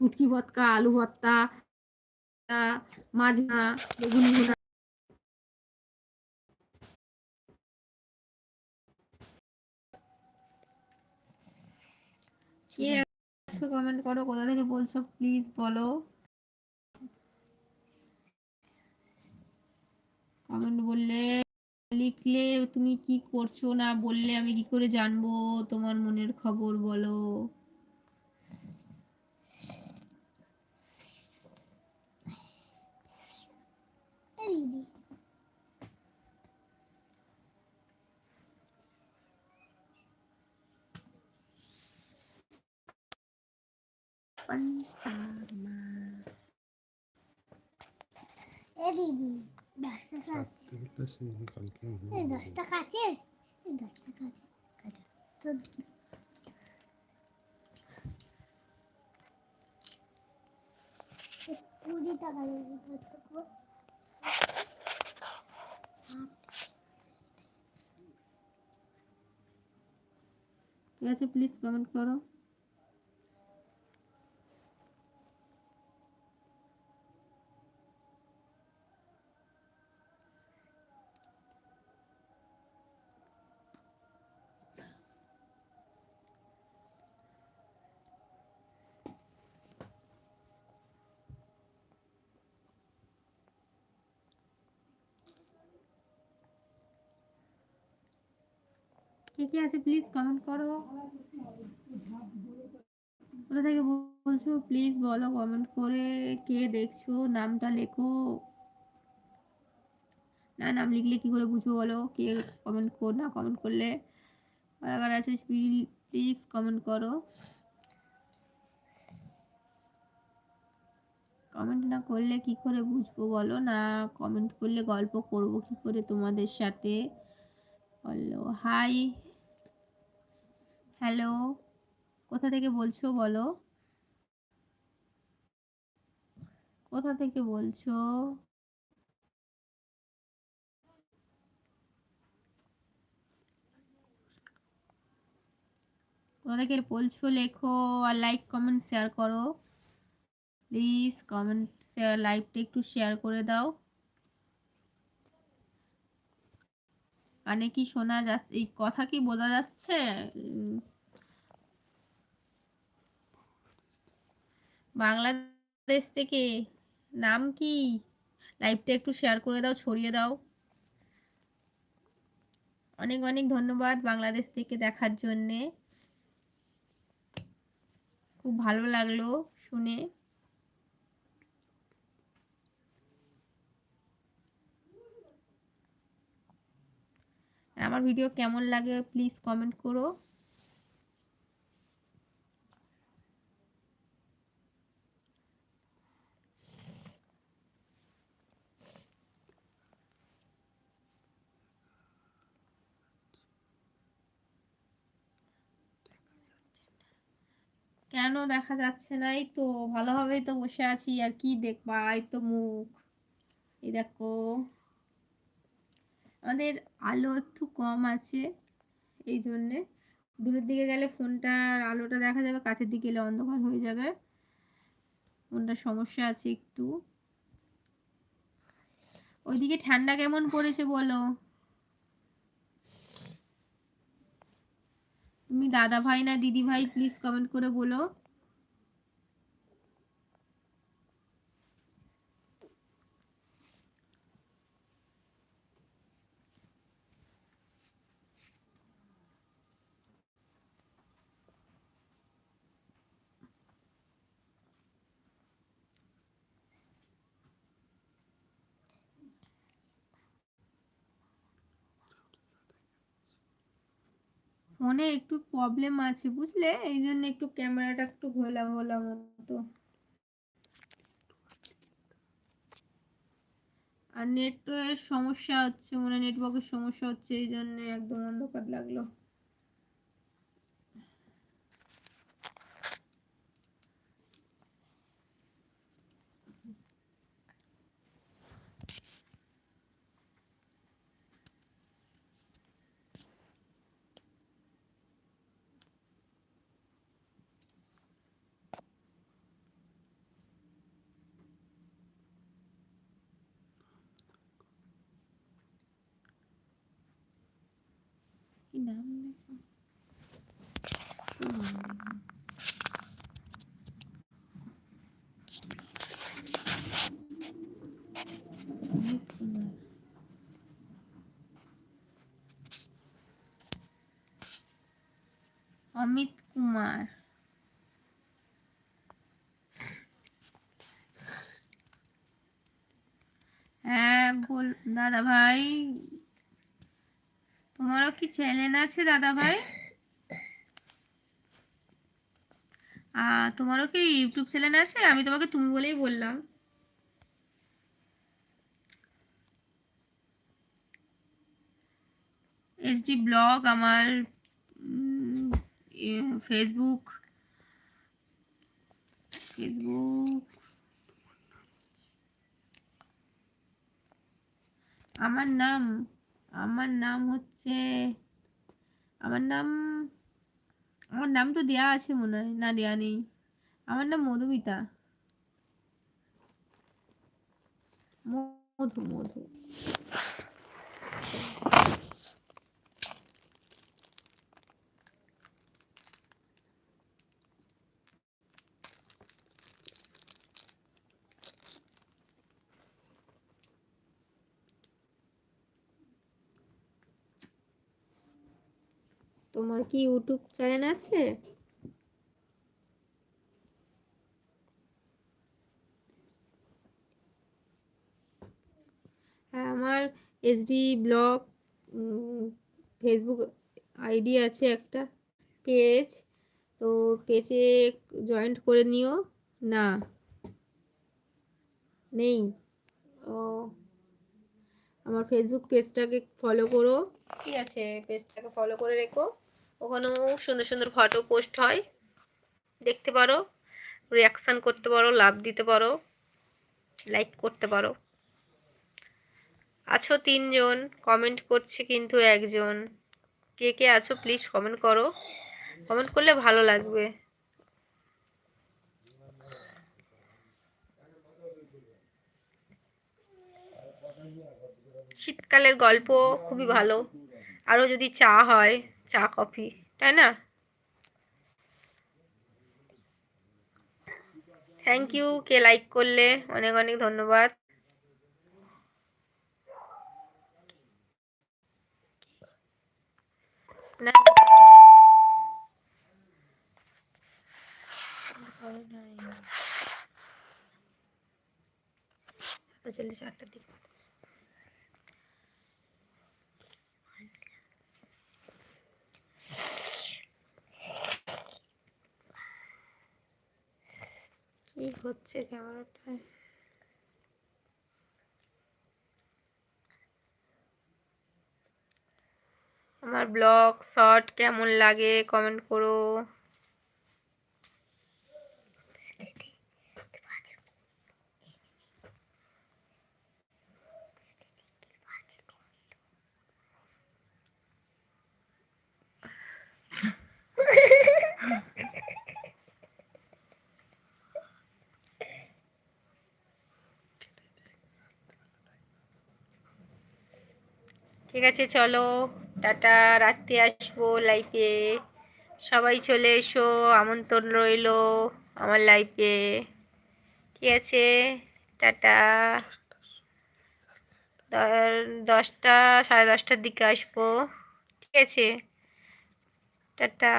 শুটকি ভর্তা আলু ভর্তা মাজনা বেগুনি ভুনা। কে কমেন্ট করো? কোথা থেকে বলছো? প্লিজ বলো। কমেন্ট বললে লিখলে তুমি কি করছ না বললে আমি কি করে জানব? তোমার মনের খবর বলো দিদি এ দিদি দশটা এই দশটা দশটা তো কুড়ি টাকা দশটা ঠিক আছে প্লিজ কমেন্ট করো। কে কে আছে প্লিজ কমেন্ট করো। কোথা থেকে বলছো? প্লিজ বলো কমেন্ট করে কে দেখছ, নামটা লেখো। না, নাম লিখলে কি করে বুঝব বলো? কে কমেন্ট কর, না কমেন্ট করলে কারাগার আছে প্লিজ কমেন্ট করো। কমেন্ট না করলে কি করে বুঝব বলো? না কমেন্ট করলে গল্প করব কি করে তোমাদের সাথে? বলো হাই হ্যালো, কোথা থেকে বলছো বলো? কোথা থেকে বলছো? কোথা থেকে বলছো লেখো আর লাইক, কমেন্ট, শেয়ার করো। প্লিজ কমেন্ট, শেয়ার, লাইভটা একটু শেয়ার করে দাও। কানে কি শোনা যাচ্ছে, এই কথা কি বোঝা যাচ্ছে? বাংলাদেশ থেকে নাম কি? লাইভটা একটু শেয়ার করে দাও, ছড়িয়ে দাও। অনেক অনেক ধন্যবাদ বাংলাদেশ থেকে দেখার জন্যে। খুব ভালো লাগল শুনে। আমার ভিডিও কেমন লাগে প্লিজ কমেন্ট করো। কেন দেখা যাচ্ছে না? এই তো ভালোভাবেই তো বসে আছি, আর কি দেখবা? এই তো মুখ। এই দেখো। আমাদের আলো একটু কম আছে, এই জন্যে। দূরের দিকে গেলে ফোনটার আলোটা দেখা যাবে, কাছের দিকে গেলে অন্ধকার হয়ে যাবে। ফোনটার সমস্যা আছে একটু। ওইদিকে ঠান্ডা কেমন পড়েছে বলো? তুমি দাদা ভাই না দিদি ভাই প্লিজ কমেন্ট করে বলো। ফোনে একটু প্রবলেম আছে, বুঝলে? এই জন্য একটু ক্যামেরাটা একটু ঘোলা ঘোলা মতো। আর নেটের সমস্যা হচ্ছে মানে নেটওয়ার্কের সমস্যা হচ্ছে এই জন্য একদম অন্ধকার লাগল। অমিত কুমার। হ্যাঁ বল দাদা ভাই। তোমারও কি চ্যানেল আছে দাদা ভাই তোমারও কি ইউটিউব চ্যানেল আছে? আমি তোমাকে তুমি বলেই বললাম। এসডি ব্লগ, আমার ফেসবুক। ফেসবুক। আমার নাম আমার নাম হচ্ছে, আমার নাম আমার নাম তো দেয়া আছে মনে হয়। না, দেয়া নেই। আমার নাম মধুমিতা। মধু মধু। তোমার কি ইউটিউব চ্যানেল আছে? হ্যাঁ আমার এসডি ব্লগ ফেসবুক আইডি আছে একটা পেজ তো পেজে জয়েন্ট করে নিও। না, নেই। ও, আমার ফেসবুক পেজটাকে ফলো করো। ঠিক আছে পেজটাকে ফলো করে রেখো। ওখানেও সুন্দর সুন্দর ফটো পোস্ট হয়। দেখতে পারো রিয়াকশান করতে পারো লাভ দিতে পারো লাইক করতে পারো। আছো তিনজন কমেন্ট করছে কিন্তু একজন। কে কে আছো প্লিজ কমেন্ট করো। কমেন্ট করলে ভালো লাগবে। শীতকালের গল্প খুবই ভালো। আরও যদি চা হয়। চা, কফি, তাই না? থ্যাংক ইউ কে লাইক করলে? অনেক অনেক ধন্যবাদ। না। চল্লিশ আটটার দিকে। কি হচ্ছে ক্যামেরাটায় আমার ব্লগ শর্ট কেমন লাগে কমেন্ট করো। ঠিক আছে, চলো। টাটা রাত্রে আসব লাইফে সবাই চলে এসো, আমন্ত্রণ রইল আমার লাইফে ঠিক আছে, টাটা। দশটা, সাড়ে দশটার দিকে আসব। ঠিক আছে, টাটা।